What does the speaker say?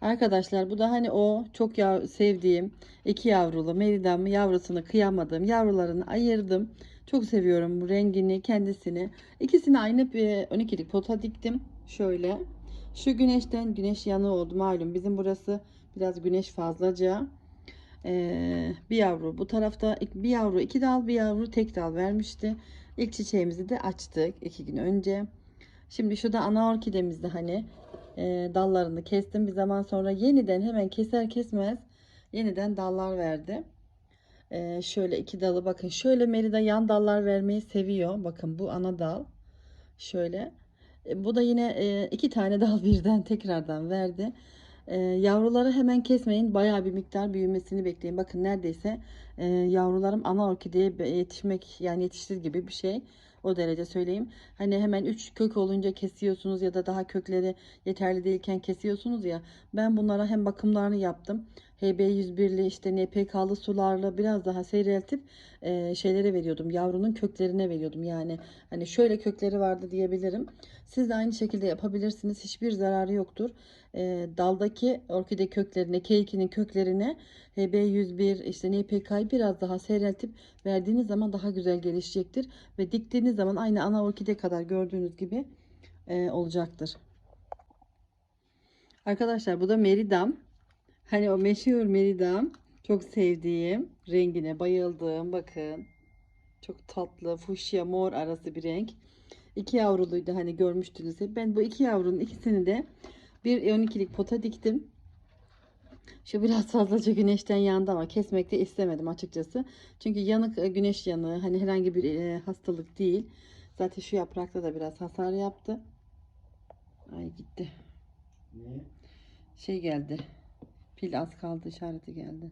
Arkadaşlar bu da hani o çok yav- sevdiğim iki yavrulu meridam yavrusunu kıyamadığım yavrularını ayırdım. Çok seviyorum bu rengini kendisini. İkisini aynı bir 12'lik pota diktim. Şöyle. Şu güneşten güneş yanığı oldu malum. Bizim burası biraz güneş fazlaca. Ee, bir yavru bu tarafta bir yavru iki dal bir yavru tek dal vermişti. İlk çiçeğimizi de açtık iki gün önce. Şimdi şurada ana orkidemizde hani e, dallarını kestim bir zaman sonra yeniden hemen keser kesmez yeniden dallar verdi. E, şöyle iki dalı bakın şöyle Merida yan dallar vermeyi seviyor. Bakın bu ana dal. Şöyle. E, bu da yine e, iki tane dal birden tekrardan verdi. E, yavruları hemen kesmeyin. Bayağı bir miktar büyümesini bekleyin. Bakın neredeyse e, yavrularım ana orkideye yetişmek yani yetiştir gibi bir şey. O derece söyleyeyim. Hani hemen 3 kök olunca kesiyorsunuz ya da daha kökleri yeterli değilken kesiyorsunuz ya. Ben bunlara hem bakımlarını yaptım. HB101'li işte NPK'lı sularla biraz daha seyreltip e, şeylere veriyordum. Yavrunun köklerine veriyordum. Yani hani şöyle kökleri vardı diyebilirim. Siz de aynı şekilde yapabilirsiniz. Hiçbir zararı yoktur. E, daldaki orkide köklerine, K2'nin köklerine HB101 işte NPK'yı biraz daha seyreltip verdiğiniz zaman daha güzel gelişecektir. Ve diktiğiniz zaman aynı ana orkide kadar gördüğünüz gibi e, olacaktır. Arkadaşlar bu da meridam. Hani o meşhur meridam. Çok sevdiğim, rengine bayıldığım bakın. Çok tatlı, fuşya mor arası bir renk. İki yavruluydu hani görmüştünüz hep. Ben bu iki yavrunun ikisini de bir 12'lik pota diktim. Şu biraz fazlaca güneşten yandı ama kesmek de istemedim açıkçası. Çünkü yanık e, güneş yanığı hani herhangi bir e, hastalık değil. Zaten şu yaprakta da biraz hasar yaptı. Ay gitti. Niye? Şey geldi. Pil az kaldı işareti geldi.